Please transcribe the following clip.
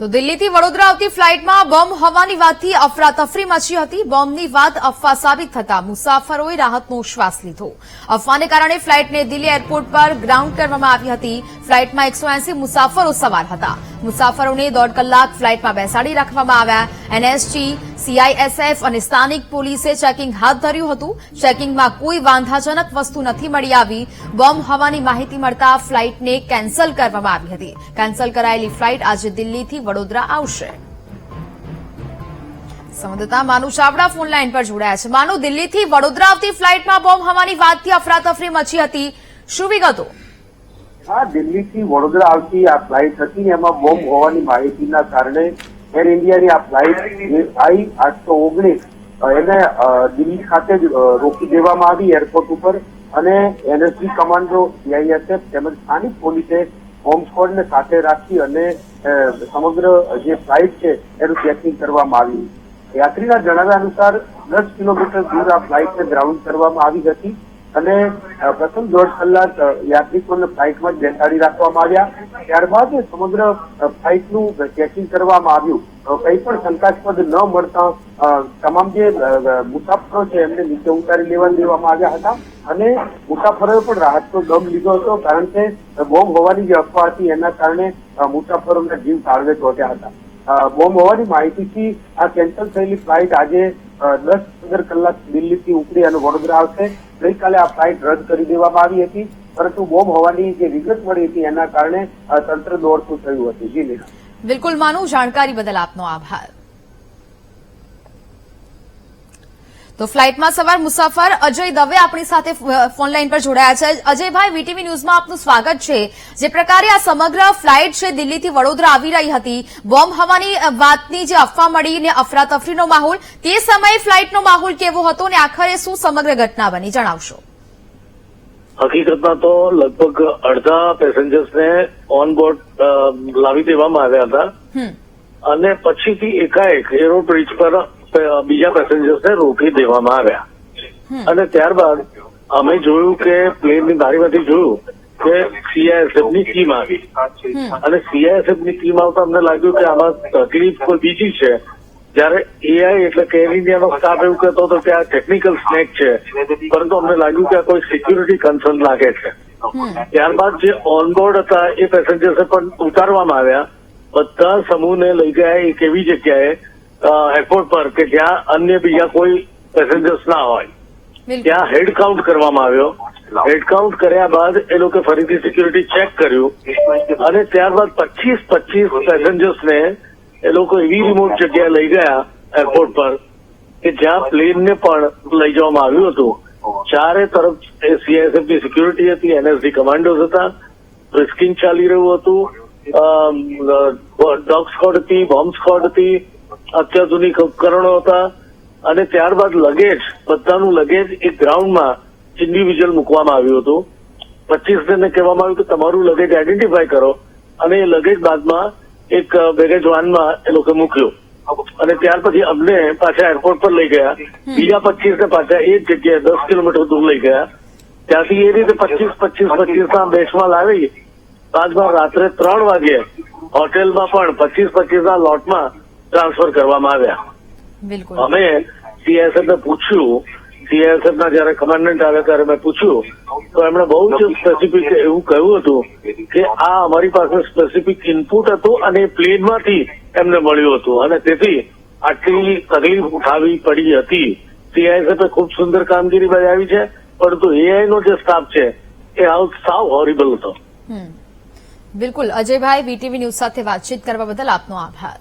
તો દિલ્હીથી વડોદરા આવતી ફ્લાઇટમાં બોમ્બ હોવાની વાતથી અફરાતફરી મચી હતી. બોમ્બની વાત અફવા સાબિત થતા મુસાફરોએ રાહતનો શ્વાસ લીધો. અફવાને કારણે ફ્લાઇટને દિલ્હી એરપોર્ટ પર ગ્રાઉન્ડ કરવામાં આવી હતી. ફ્લાઇટમાં એકસો મુસાફરો સવાર હતા. મુસાફરોને દોઢ કલાક ફ્લાઇટમાં બેસાડી રાખવામાં આવ્યા. એનએસજી સીઆઈએસએફ અને સ્થાનિક પોલીસે ચેકિંગ હાથ ધર્યું હતું. ચેકિંગમાં કોઈ વાંધાજનક વસ્તુ નથી મળી આવી. બોમ્બ હોવાની માહિતી મળતા ફ્લાઇટને કેન્સલ કરવામાં આવી હતી. કેન્સલ કરાયેલી ફ્લાઇટ આજે દિલ્હીથી વડોદરા આવશે. સંવાદદાતા માનુ ચાવડા ફોન લાઇન પર જોડાયા છે. માનુ, દિલ્હીથી વડોદરા આવતી ફ્લાઇટમાં બોમ્બ હોવાની વાતથી અફરાતફરી મચી હતી. શું વિગતો? હા દિલ્હીથી વડોદરા આવતી આ ફ્લાઇટ હતી ને એમાં બોમ્બ હોવાની માહિતીના કારણે એર ઇન્ડિયાની આ ફ્લાઇટ આઈ આઠસો ઓગણીસ એને દિલ્હી ખાતે જ રોકી દેવામાં આવી એરપોર્ટ ઉપર અને એનએસજી કમાન્ડો સીઆઈએસએફ તેમજ સ્થાનિક પોલીસે બોમ્બ સ્કોડને સાથે રાખી અને સમગ્ર જે ફ્લાઇટ છે એનું ચેકિંગ કરવામાં આવ્યું. યાત્રીના જણાવ્યા અનુસાર દસ કિલોમીટર દૂર આ ફ્લાઇટને ગ્રાઉન્ડ કરવામાં આવી હતી. અને પ્રથમ દોઢ કલાક યાત્રિકોને ફ્લાઇટમાં જ બેસાડી રાખવામાં આવ્યા. ત્યારબાદ સમગ્ર ફ્લાઇટનું ચેકિંગ કરવામાં આવ્યું. કંઈ પણ શંકાસ્પદ ન મળતા તમામ જે મુસાફરો છે એમને નીચે ઉતારી લેવા દેવામાં આવ્યા હતા. અને મુસાફરોએ પણ રાહતનો દમ લીધો હતો, કારણ કે બોમ્બ હોવાની જે અફવા હતી, એના કારણે મુસાફરોના જીવ તાળવે ચોટ્યા હતા. બોમ્બ હોવાની માહિતીથી આ કેન્સલ થયેલી ફ્લાઇટ આજે દસ પંદર કલાક દિલ્હીથી ઉપડી અને વડોદરા આવશે. ગઈકાલે આ ફ્લાઇટ રદ કરી દેવામાં આવી હતી, પરંતુ બોમ્બ હોવાની જે વિગત મળી હતી એના કારણે તંત્ર દોડતું થયું હતું. જી બિલકુલ માનું જાણકારી બદલ આપનો આભાર. તો ફ્લાઇટમાં સવાર મુસાફર અજય દવે આપણી સાથે ફોન લાઈન પર જોડાયા છે. અજયભાઈ વીટીવી ન્યૂઝમાં આપનું સ્વાગત છે. જે પ્રકારે આ સમગ્ર ફ્લાઇટ છે દિલ્હીથી વડોદરા આવી રહી હતી. બોમ્બ હવાની વાતની જે અફવા મળી ને અફરાતફરીનો માહોલ તે સમયે ફ્લાઇટનો માહોલ કેવો હતો અને આખરે શું સમગ્ર ઘટના બની જણાવશો. હકીકતમાં તો લગભગ અડધા પેસેન્જર્સને ઓન બોર્ડ લાવી દેવામાં આવ્યા હતા. અને પછીથી એકાએક એરોબ્રિજ પર બીજા પેસેન્જર્સને રોકી દેવામાં આવ્યા. અને ત્યારબાદ અમે જોયું કે પ્લેનની બારીમાંથી જોયું કે સીઆઈએસએફની ટીમ આવી. અને સીઆઈએસએફની ટીમ આવતા અમને લાગ્યું કે આમાં તકલીફ કોઈ બીજી છે. જ્યારે એઆઈ એટલે કે એર ઇન્ડિયાનો સ્ટાફ એવું કહેતો હતો કે આ ટેકનિકલ સ્નેક છે. પરંતુ અમને લાગ્યું કે આ કોઈ સિક્યુરિટી કન્સર્ન લાગે છે. ત્યારબાદ જે ઓનબોર્ડ હતા એ પેસેન્જર્સે પણ ઉતારવામાં આવ્યા. બધા સમૂહને લઈ ગયા એક એવી જગ્યાએ એરપોર્ટ પર કે જ્યાં અન્ય બીજા કોઈ પેસેન્જર્સ ના હોય. ત્યાં હેડ કાઉન્ટ કરવામાં આવ્યો. હેડ કાઉન્ટ કર્યા બાદ એ લોકો ફરીથી સિક્યુરિટી ચેક કર્યું. અને ત્યારબાદ પચીસ પચીસ પેસેન્જર્સને એ લોકો એવી રિમોટ જગ્યાએ લઈ ગયા એરપોર્ટ પર કે જ્યાં પ્લેનને પણ લઈ જવામાં આવ્યું હતું. ચારે તરફ એ સીઆઈએસએફની સિક્યુરિટી હતી એનએસડી કમાન્ડોઝ હતા. રિસ્કિંગ ચાલી રહ્યું હતું. ડોગ સ્કોડ હતી બોમ્બ સ્કોડ હતી. અત્યાધુનિક ઉપકરણો હતા અને ત્યારબાદ લગેજ બધાનું લગેજ એક ગ્રાઉન્ડમાં ઇન્ડિવિજ્યુઅલ મૂકવામાં આવ્યું હતું. પચીસ જણને કહેવામાં આવ્યું કે તમારું લગેજ આઈડેન્ટિફાય કરો અને એ લગેજ બાદમાં એક બેગેજ વાનમાં એ લોકો મૂક્યું. અને ત્યાર પછી અમને પાછા એરપોર્ટ પર લઈ ગયા. બીજા પચીસ ને પાછા એ જ જગ્યાએ દસ કિલોમીટર દૂર લઈ ગયા. ત્યાંથી એ રીતે પચીસ પચીસ પચીસ ના બેસમાં લાવી. બાદમાં રાત્રે ત્રણ વાગે હોટેલમાં પણ પચીસ પચીસ ના લોટમાં ટ્રાન્સફર કરવામાં આવ્યા. બિલકુલ. અમે સીએસએફ ને પૂછ્યું સીએસએફ ના જયારે કમાન્ડન્ટ આવ્યા ત્યારે મેં પૂછ્યું તો એમણે બહુ જ સ્પેસિફિક એવું કહ્યું હતું કે આ અમારી પાસે સ્પેસિફિક ઇનપુટ હતું અને એ પ્લેનમાંથી એમને મળ્યું હતું. અને તેથી આટલી તકલીફ ઉઠાવી પડી હતી. સીઆઈએસએફે ખૂબ સુંદર કામગીરી બજાવી છે પરંતુ એઆઈ નો જે સ્ટાફ છે એ હાવ સાવ હોરિબલ હતો. બિલકુલ. અજયભાઈ વીટીવી ન્યૂઝ સાથે વાતચીત કરવા બદલ આપનો આભાર.